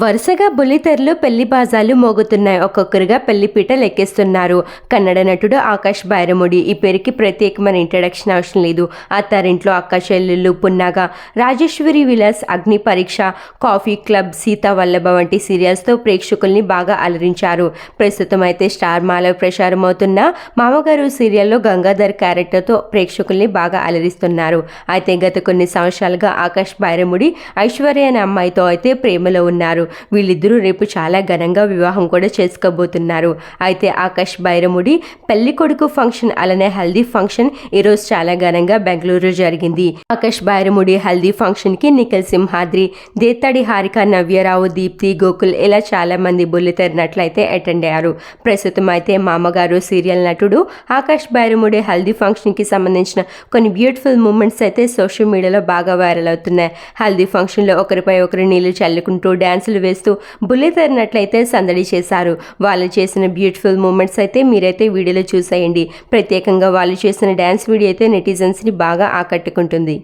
వరుసగా బుల్లితెరలు పెళ్ళి బాజాలు మోగుతున్నాయి. ఒక్కొక్కరుగా పెళ్ళిపీట లెక్కిస్తున్నారు. కన్నడ నటుడు ఆకాష్ బైరముడి. ఈ పేరుకి ప్రత్యేకమైన ఇంట్రడక్షన్ అవసరం లేదు. అత్తారింట్లో అక్క చెల్లెళ్ళు పున్నాగా రాజేశ్వరి విలాస్ అగ్ని పరీక్ష కాఫీ క్లబ్ సీతా వల్లభ వంటి సీరియల్స్తో ప్రేక్షకుల్ని బాగా అలరించారు. ప్రస్తుతం అయితే స్టార్ మాలో ప్రసారమవుతున్న మామగారు సీరియల్లో గంగాధర్ క్యారెక్టర్తో ప్రేక్షకుల్ని బాగా అలరిస్తున్నారు. అయితే గత కొన్ని సంవత్సరాలుగా ఆకాష్ బైరముడి ఐశ్వర్య అనే అమ్మాయితో అయితే ప్రేమలో ఉన్నారు. వీళ్ళిద్దరూ రేపు చాలా ఘనంగా వివాహం కూడా చేసుకోబోతున్నారు. అయితే ఆకాష్ బైరముడి పెళ్ళి కొడుకు ఫంక్షన్ అలానే హల్దీ ఫంక్షన్ ఈరోజు చాలా ఘనంగా బెంగళూరు జరిగింది. ఆకాష్ బైరముడి హల్దీ ఫంక్షన్కి నిఖిల్ సింహాద్రి దేత్తడి హారిక నవ్యరావు దీప్తి గోకుల్ ఇలా చాలా మంది బుల్లితెర అటెండ్ అయ్యారు. ప్రస్తుతం అయితే మామగారు సీరియల్ నటుడు ఆకాష్ బైరముడి హల్దీ ఫంక్షన్కి సంబంధించిన కొన్ని బ్యూటిఫుల్ మూమెంట్స్ అయితే సోషల్ మీడియాలో బాగా వైరల్ అవుతున్నాయి. హల్దీ ఫంక్షన్లో ఒకరిపై ఒకరు నీళ్ళు చల్లుకుంటూ డ్యాన్సులు వేస్తూ బుల్లితెరినట్లయితే సందడి చేశారు. వాళ్ళు చేసిన బ్యూటిఫుల్ మూమెంట్స్ అయితే మీరైతే వీడియోలో చూసేయండి. ప్రత్యేకంగా వాళ్ళు చేసిన డ్యాన్స్ వీడియో అయితే నెటిజన్స్ని బాగా ఆకట్టుకుంటుంది.